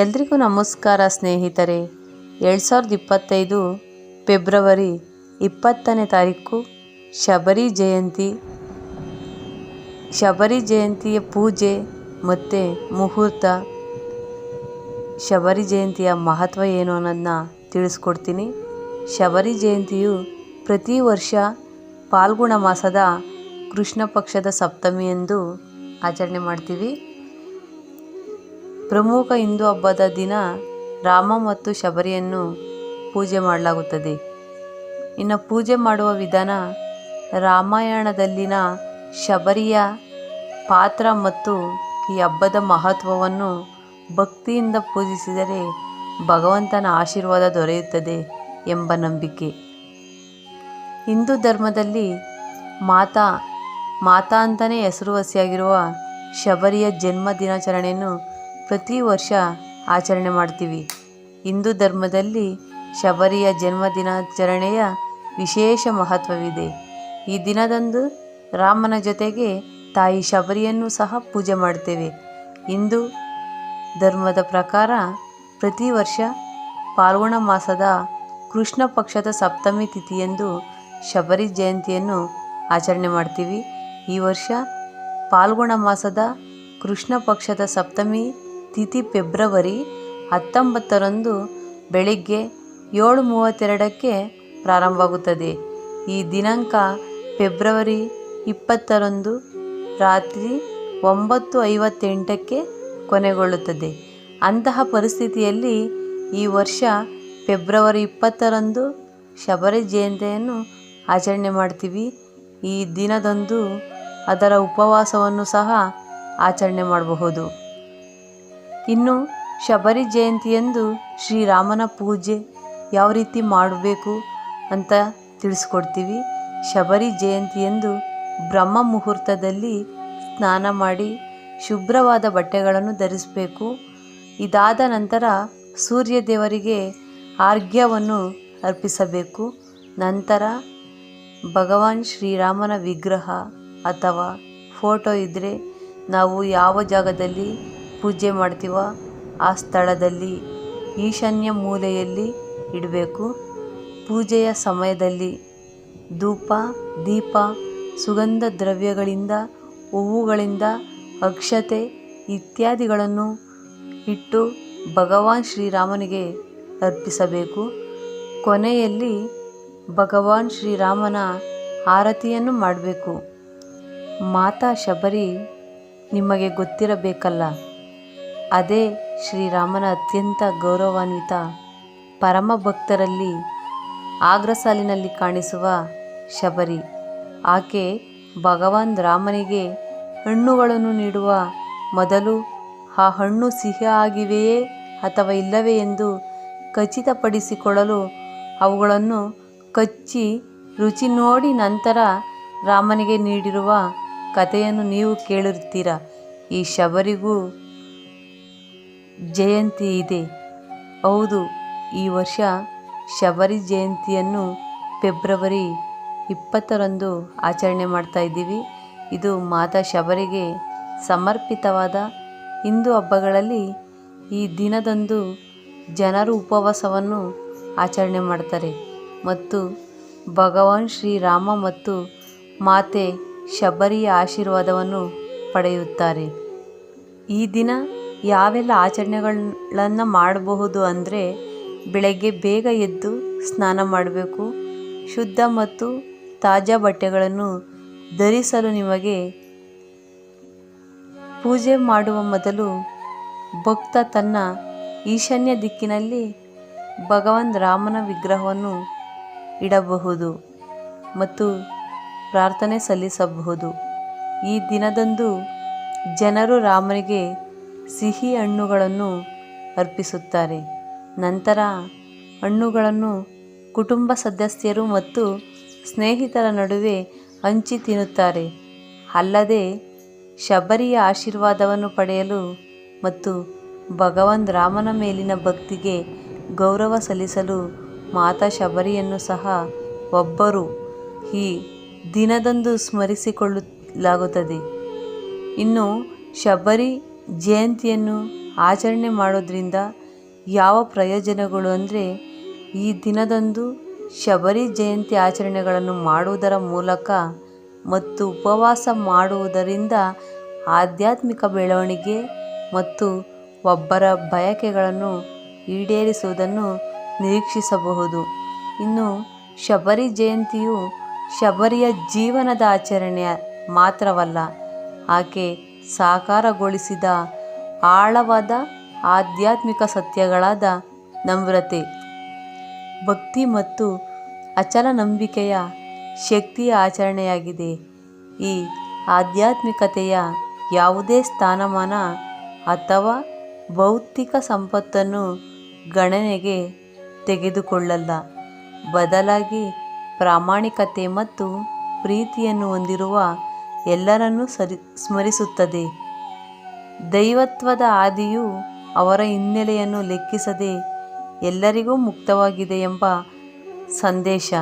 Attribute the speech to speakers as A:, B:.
A: ಎಲ್ರಿಗೂ ನಮಸ್ಕಾರ ಸ್ನೇಹಿತರೆ. ಎರಡು ಸಾವಿರದ ಇಪ್ಪತ್ತೈದು ಫೆಬ್ರವರಿ ಇಪ್ಪತ್ತನೇ ತಾರೀಕು, ಶಬರಿ ಜಯಂತಿ. ಶಬರಿ ಜಯಂತಿಯ ಪೂಜೆ ಮತ್ತು ಮುಹೂರ್ತ. ಶಬರಿ ಜಯಂತಿಯ ಮಹತ್ವ ಏನು ಅನ್ನೋದನ್ನ ತಿಳಿಸ್ಕೊಡ್ತೀನಿ. ಶಬರಿ ಜಯಂತಿಯು ಪ್ರತಿ ವರ್ಷ ಪಾಲ್ಗುಣ ಮಾಸದ ಕೃಷ್ಣ ಪಕ್ಷದ ಸಪ್ತಮಿಯಂದು ಆಚರಣೆ ಮಾಡ್ತೀವಿ. ಪ್ರಮುಖ ಹಿಂದೂ ಹಬ್ಬದ ದಿನ ರಾಮ ಮತ್ತು ಶಬರಿಯನ್ನು ಪೂಜೆ ಮಾಡಲಾಗುತ್ತದೆ. ಇನ್ನು ಪೂಜೆ ಮಾಡುವ ವಿಧಾನ ರಾಮಾಯಣದಲ್ಲಿನ ಶಬರಿಯ ಪಾತ್ರ ಮತ್ತು ಈ ಹಬ್ಬದ ಮಹತ್ವವನ್ನು ಭಕ್ತಿಯಿಂದ ಪೂಜಿಸಿದರೆ ಭಗವಂತನ ಆಶೀರ್ವಾದ ದೊರೆಯುತ್ತದೆ ಎಂಬ ನಂಬಿಕೆ. ಹಿಂದೂ ಧರ್ಮದಲ್ಲಿ ಮಾತಾ ಮಾತಾ ಅಂತಲೇ ಹೆಸರುವಾಸಿಯಾಗಿರುವ ಶಬರಿಯ ಜನ್ಮ ದಿನಾಚರಣೆಯನ್ನು ಪ್ರತಿ ವರ್ಷ ಆಚರಣೆ ಮಾಡ್ತೀವಿ. ಹಿಂದೂ ಧರ್ಮದಲ್ಲಿ ಶಬರಿಯ ಜನ್ಮ ದಿನಾಚರಣೆಯ ವಿಶೇಷ ಮಹತ್ವವಿದೆ. ಈ ದಿನದಂದು ರಾಮನ ಜೊತೆಗೆ ತಾಯಿ ಶಬರಿಯನ್ನು ಸಹ ಪೂಜೆ ಮಾಡ್ತೇವೆ. ಹಿಂದೂ ಧರ್ಮದ ಪ್ರಕಾರ ಪ್ರತಿ ವರ್ಷ ಪಾಲ್ಗುಣ ಮಾಸದ ಕೃಷ್ಣ ಪಕ್ಷದ ಸಪ್ತಮಿ ತಿಥಿಯಂದು ಶಬರಿ ಜಯಂತಿಯನ್ನು ಆಚರಣೆ ಮಾಡ್ತೀವಿ. ಈ ವರ್ಷ ಪಾಲ್ಗುಣ ಮಾಸದ ಕೃಷ್ಣ ಪಕ್ಷದ ಸಪ್ತಮಿ ತಿಥಿ ಫೆಬ್ರವರಿ ಹತ್ತೊಂಬತ್ತರಂದು ಬೆಳಿಗ್ಗೆ ಏಳು ಮೂವತ್ತೆರಡಕ್ಕೆ ಪ್ರಾರಂಭವಾಗುತ್ತದೆ. ಈ ದಿನಾಂಕ ಫೆಬ್ರವರಿ ಇಪ್ಪತ್ತರಂದು ರಾತ್ರಿ ಒಂಬತ್ತು ಐವತ್ತೆಂಟಕ್ಕೆ ಕೊನೆಗೊಳ್ಳುತ್ತದೆ. ಅಂತಹ ಪರಿಸ್ಥಿತಿಯಲ್ಲಿ ಈ ವರ್ಷ ಫೆಬ್ರವರಿ ಇಪ್ಪತ್ತರಂದು ಶಬರಿ ಜಯಂತಿಯನ್ನು ಆಚರಣೆ ಮಾಡ್ತೀವಿ. ಈ ದಿನದಂದು ಅದರ ಉಪವಾಸವನ್ನು ಸಹ ಆಚರಣೆ ಮಾಡಬಹುದು. ಇನ್ನು ಶಬರಿ ಜಯಂತಿಯಂದು ಶ್ರೀರಾಮನ ಪೂಜೆ ಯಾವ ರೀತಿ ಮಾಡಬೇಕು ಅಂತ ತಿಳಿಸ್ಕೊಡ್ತೀವಿ. ಶಬರಿ ಜಯಂತಿಯಂದು ಬ್ರಹ್ಮ ಮುಹೂರ್ತದಲ್ಲಿ ಸ್ನಾನ ಮಾಡಿ ಶುಭ್ರವಾದ ಬಟ್ಟೆಗಳನ್ನು ಧರಿಸಬೇಕು. ಇದಾದ ನಂತರ ಸೂರ್ಯ ದೇವರಿಗೆ ಆರ್ಘ್ಯವನ್ನು ಅರ್ಪಿಸಬೇಕು. ನಂತರ ಭಗವಾನ್ ಶ್ರೀರಾಮನ ವಿಗ್ರಹ ಅಥವಾ ಫೋಟೋ ಇದ್ದರೆ ನಾವು ಯಾವ ಜಾಗದಲ್ಲಿ ಪೂಜೆ ಮಾಡ್ತೀವೋ ಆ ಸ್ಥಳದಲ್ಲಿ ಈಶಾನ್ಯ ಮೂಲೆಯಲ್ಲಿ ಇಡಬೇಕು. ಪೂಜೆಯ ಸಮಯದಲ್ಲಿ ಧೂಪ, ದೀಪ, ಸುಗಂಧ ದ್ರವ್ಯಗಳಿಂದ, ಹೂವುಗಳಿಂದ, ಅಕ್ಷತೆ ಇತ್ಯಾದಿಗಳನ್ನು ಇಟ್ಟು ಭಗವಾನ್ ಶ್ರೀರಾಮನಿಗೆ ಅರ್ಪಿಸಬೇಕು. ಕೊನೆಯಲ್ಲಿ ಭಗವಾನ್ ಶ್ರೀರಾಮನ ಆರತಿಯನ್ನು ಮಾಡಬೇಕು. ಮಾತಾ ಶಬರಿ, ನಿಮಗೆ ಗೊತ್ತಿರಬೇಕಲ್ಲ? ಅದೇ ಶ್ರೀರಾಮನ ಅತ್ಯಂತ ಗೌರವಾನ್ವಿತ ಪರಮ ಭಕ್ತರಲ್ಲಿ ಆಗ್ರ ಸಾಲಿನಲ್ಲಿ ಕಾಣಿಸುವ ಶಬರಿ. ಆಕೆ ಭಗವಾನ್ ರಾಮನಿಗೆ ಹಣ್ಣುಗಳನ್ನು ನೀಡುವ ಮೊದಲು ಆ ಹಣ್ಣು ಸಿಹಿ ಆಗಿವೆಯೇ ಅಥವಾ ಇಲ್ಲವೇ ಎಂದು ಖಚಿತಪಡಿಸಿಕೊಳ್ಳಲು ಅವುಗಳನ್ನು ಕಚ್ಚಿ ರುಚಿ ನೋಡಿ ನಂತರ ರಾಮನಿಗೆ ನೀಡಿರುವ ಕಥೆಯನ್ನು ನೀವು ಕೇಳಿರ್ತೀರ ಈ ಶಬರಿಗೂ ಜಯಂತಿ ಇದೆ. ಹೌದು, ಈ ವರ್ಷ ಶಬರಿ ಜಯಂತಿಯನ್ನು ಫೆಬ್ರವರಿ ಇಪ್ಪತ್ತರಂದು ಆಚರಣೆ ಮಾಡ್ತಾ ಇದ್ದೀವಿ. ಇದು ಮಾತಾ ಶಬರಿಗೆ ಸಮರ್ಪಿತವಾದ ಹಿಂದೂ ಹಬ್ಬಗಳಲ್ಲಿ ಈ ದಿನದಂದು ಜನರು ಉಪವಾಸವನ್ನು ಆಚರಣೆ ಮಾಡ್ತಾರೆ. ಮತ್ತು ಭಗವಾನ್ ಶ್ರೀರಾಮ ಮತ್ತು ಮಾತೆ ಶಬರಿಯ ಆಶೀರ್ವಾದವನ್ನು ಪಡೆಯುತ್ತಾರೆ. ಈ ದಿನ ಯಾವೆಲ್ಲ ಆಚರಣೆಗಳನ್ನು ಮಾಡಬಹುದು ಅಂದರೆ ಬೆಳಗ್ಗೆ ಬೇಗ ಎದ್ದು ಸ್ನಾನ ಮಾಡಬೇಕು. ಶುದ್ಧ ಮತ್ತು ತಾಜಾ ಬಟ್ಟೆಗಳನ್ನು ಧರಿಸಲು ನಿಮಗೆ ಪೂಜೆ ಮಾಡುವ ಮೊದಲು ಭಕ್ತ ತನ್ನ ಈಶಾನ್ಯ ದಿಕ್ಕಿನಲ್ಲಿ ಭಗವಾನ್ ರಾಮನ ವಿಗ್ರಹವನ್ನು ಇಡಬಹುದು ಮತ್ತು ಪ್ರಾರ್ಥನೆ ಸಲ್ಲಿಸಬಹುದು. ಈ ದಿನದಂದು ಜನರು ರಾಮನಿಗೆ ಸಿಹಿ ಹಣ್ಣುಗಳನ್ನು ಅರ್ಪಿಸುತ್ತಾರೆ. ನಂತರ ಹಣ್ಣುಗಳನ್ನು ಕುಟುಂಬ ಸದಸ್ಯರು ಮತ್ತು ಸ್ನೇಹಿತರ ನಡುವೆ ಹಂಚಿ ತಿನ್ನುತ್ತಾರೆ. ಅಲ್ಲದೆ ಶಬರಿಯ ಆಶೀರ್ವಾದವನ್ನು ಪಡೆಯಲು ಮತ್ತು ಭಗವಾನ್ ರಾಮನ ಮೇಲಿನ ಭಕ್ತಿಗೆ ಗೌರವ ಸಲ್ಲಿಸಲು ಮಾತಾ ಶಬರಿಯನ್ನು ಸಹ ಒಬ್ಬರು ಈ ದಿನದಂದು ಸ್ಮರಿಸಿಕೊಳ್ಳಲಾಗುತ್ತದೆ ಇನ್ನು ಶಬರಿ ಜಯಂತಿಯನ್ನು ಆಚರಣೆ ಮಾಡೋದ್ರಿಂದ ಯಾವ ಪ್ರಯೋಜನಗಳು ಅಂದರೆ ಈ ದಿನದಂದು ಶಬರಿ ಜಯಂತಿ ಆಚರಣೆಗಳನ್ನು ಮಾಡುವುದರ ಮೂಲಕ ಮತ್ತು ಉಪವಾಸ ಮಾಡುವುದರಿಂದ ಆಧ್ಯಾತ್ಮಿಕ ಬೆಳವಣಿಗೆ ಮತ್ತು ಒಬ್ಬರ ಬಯಕೆಗಳನ್ನು ಈಡೇರಿಸುವುದನ್ನು ನಿರೀಕ್ಷಿಸಬಹುದು. ಇನ್ನು ಶಬರಿ ಜಯಂತಿಯು ಶಬರಿಯ ಜೀವನದ ಆಚರಣೆ ಮಾತ್ರವಲ್ಲ, ಆಕೆ ಸಾಕಾರಗೊಳಿಸಿದ ಆಳವಾದ ಆಧ್ಯಾತ್ಮಿಕ ಸತ್ಯಗಳಾದ ನಮ್ರತೆ, ಭಕ್ತಿ ಮತ್ತು ಅಚಲ ನಂಬಿಕೆಯ ಶಕ್ತಿಯ ಆಚರಣೆಯಾಗಿದೆ. ಈ ಆಧ್ಯಾತ್ಮಿಕತೆಯ ಯಾವುದೇ ಸ್ಥಾನಮಾನ ಅಥವಾ ಭೌತಿಕ ಸಂಪತ್ತನ್ನು ಗಣನೆಗೆ ತೆಗೆದುಕೊಳ್ಳಲ್ಲ. ಬದಲಾಗಿ ಪ್ರಾಮಾಣಿಕತೆ ಮತ್ತು ಪ್ರೀತಿಯನ್ನು ಹೊಂದಿರುವ ಎಲ್ಲರನ್ನೂ ಸರಿ ಸ್ಮರಿಸುತ್ತದೆ. ದೈವತ್ವದ ಆದಿಯು ಅವರ ಹಿನ್ನೆಲೆಯನ್ನು ಲೆಕ್ಕಿಸದೆ ಎಲ್ಲರಿಗೂ ಮುಕ್ತವಾಗಿದೆ ಎಂಬ ಸಂದೇಶ.